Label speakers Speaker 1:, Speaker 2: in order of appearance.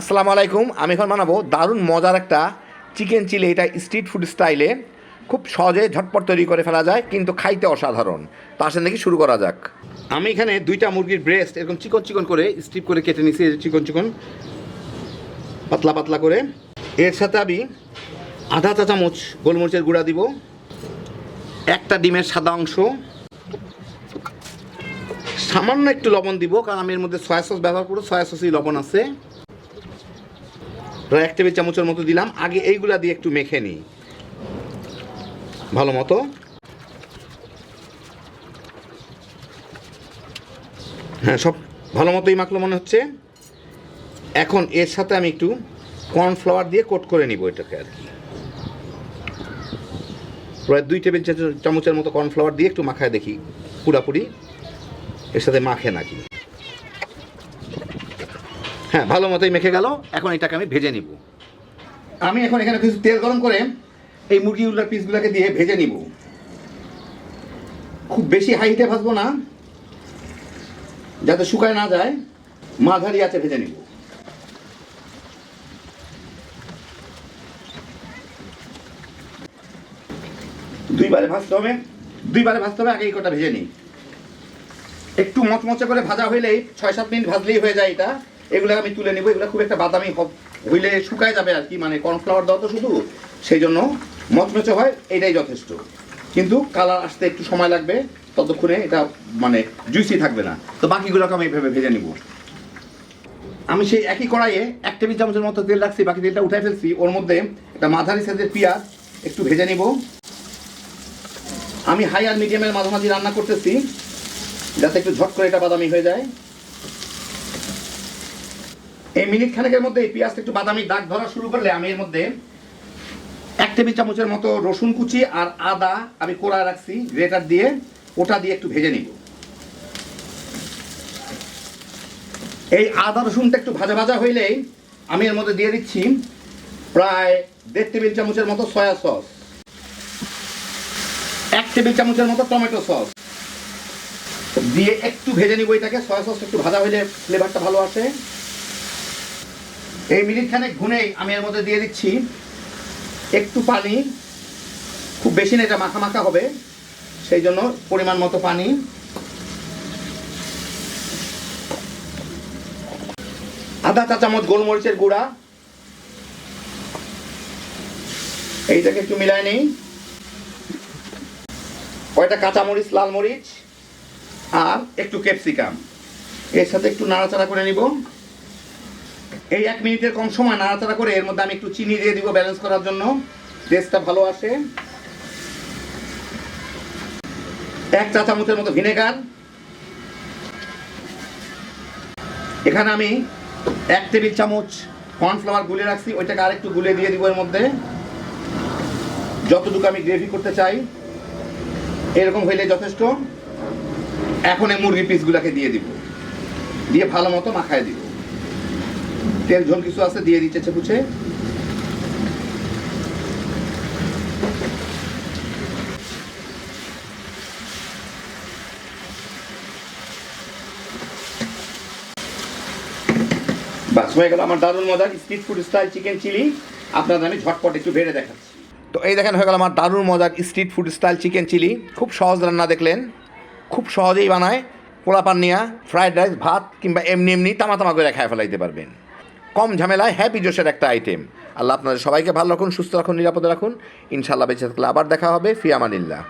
Speaker 1: আসসালামু আলাইকুম। আমি এখন বানাবো দারুণ মজার একটা চিকেন চিলি, এটা স্ট্রিট ফুড স্টাইলে খুব সহজে ঝটপট তৈরি করে ফেলা যায়, কিন্তু খাইতে অসাধারণ। তো আসেন দেখি শুরু করা যাক। আমি এখানে দুইটা মুরগির ব্রেস্ট এরকম চিকন চিকন করে স্ট্রিপ করে কেটে নিছি চিকন চিকন, পাতলা পাতলা করে। এর সাথে আমি আধা চা চামচ গোলমরিচের গুঁড়া দিব, একটা ডিমের সাদা অংশ। সামান্য একটু লবণ দিব, কারণ আমি এর মধ্যে সয়া সস ব্যবহার করব সয়া সসই লবণ আছে। প্রায় এক টেবিল চামচের মতো দিলাম। আগে এইগুলা দিয়ে একটু মেখে নিই। ভালো মতো। হ্যাঁ সব ভালো মতোই মাখলো মনে হচ্ছে। এখন এর সাথে আমি একটু কর্নফ্লাওয়ার দিয়ে কোট করে নিব এটাকে আর কি। প্রায় দুই টেবিল চামচের মতো কর্নফ্লাওয়ার দিয়ে একটু মাখায় দেখি। পুরাপুরি। এর সাথে মাখে নাকি? হ্যাঁ ভালো মতোই মেখে গেল, এখন এটাকে আমি ভেজে নিব। আমি এখন এখানে কিছু তেল গরম করে এই মুরগিগুলোর পিসগুলোকে দিয়ে ভেজে নিব। খুব বেশি হাইতে ভাজবো না, যাতে শুকায় না যায়, মাঝারি আছে ভেজে নিব। দুইবারে ভাজতে হবে, দুইবারে ভাজতে হবে, আগে কটা ভেজে নিই। একটু মচমচে করে ভাজা হইলেই ছয় সাত মিনিট ভাজলেই হয়ে যায় এটা। এগুলো আমি তুলে নেব, এগুলো খুব একটা বাদামি হইলে শুকায় যাবে আর কি মানে কর্নফ্লাওয়ার দাও তো শুধু। সেই জন্য মচমচে হয়, এটাই যথেষ্ট। কিন্তু কালার আসতে একটু সময় লাগবে, ততক্ষণে এটা মানে জুইসি থাকবে না। তো বাকিগুলোকে আমি এভাবে ভেজে নিব। আমি সেই একই কড়াইয়ে এক টেবিল চামচের মতো তেল রাখছি, বাকি তেলটা উঠাই ফেলছি। ওর মধ্যে একটা মাঝারি সাইজের পেঁয়াজ একটু ভেজে নিব। আমি হাই আর মিডিয়ামের মাঝামাঝি রান্না করতেছি, যাতে একটু ঝট করে এটা বাদামি হয়ে যায়। এই মিনিট খানেকের মধ্যে এই পেঁয়াজটা একটু বাদামি দাগ ধরা শুরু করলে আমি এর মধ্যে এক টেবিল চামচের মতো রসুন কুচি আর আদা আমি কোড়া রাখছি, গ্রেটার দিয়ে, ওটা দিয়ে একটু ভেজে নিব। এই আদা রসুনটা একটু ভাজা ভাজা হইলেই আমি এর মধ্যে দিয়ে দিচ্ছি প্রায় দেড় টেবিল চামচের মতো সয়া সস, এক টেবিল চামচের মতো টমেটো সস। দিয়ে একটু ভেজে নিব এটাকে, সয়া সস একটু ভাজা হইলে ফ্লেভারটা ভালো আসে। এই মিনিট খানেক ঘুনেই আমি এর মধ্যে দিয়ে দিচ্ছি একটু পানি। খুব বেশি না, এটা মাখা মাখা হবে। সেই জন্য পরিমাণ মতো পানি। আধা চা চামচ গোলমরিচের গুঁড়া। এইটাকে একটু মিলায় নিই। কয়টা কাঁচামরিচ লাল মরিচ আর একটু ক্যাপসিকাম। এর সাথে একটু নাড়াচাড়া করে নিব। এই এক মিনিটের কম সময় নাড়াচাড়া করে এর মধ্যে আমি একটু চিনি দিয়ে দিব ব্যালেন্স করার জন্য। টেস্টটা ভালো আসে। এক চা চামচের মতো ভিনেগার। এখানে আমি এক টেবিল চামচ কর্নফ্লাওয়ার গুলে রাখছি, ওইটাকে আরেকটু গুলে দিয়ে দিব এর মধ্যে। যতটুকু আমি গ্রেভি করতে চাই, এরকম হইলে যথেষ্ট। এখন এই মুরগি পিসগুলোকে দিয়ে দিব। দিয়ে ভালো মতো মাখায় দিব। তেল, ঝোল কিছু আছে, দিয়ে দিচ্ছে পুছে বাস, হয়ে গেল আমার দারুণ মজার street food style chicken chilli আপনাদের আমি ঝটপট একটু বেড়ে দেখাচ্ছি। তো এই দেখেন, হয়ে গেল আমার দারুণ মজার street food style chicken chilli খুব সহজ রান্না দেখলেন, খুব সহজেই বানায়। পোলা পান্নিয়া ফ্রাইড রাইস ভাত, কিংবা এমনি এমনি তামা তামা করে খায় ফেলাইতে পারবেন। কম ঝামেলায় হ্যাপি জোশের একটা আইটেম আল্লাহ আপনাদের সবাইকে ভালো রাখুন, সুস্থ রাখুন, নিরাপদে রাখুন। ইনশাল্লাহ বেঁচে থাকলে আবার দেখা হবে। ফিয়ামানিল্লাহ।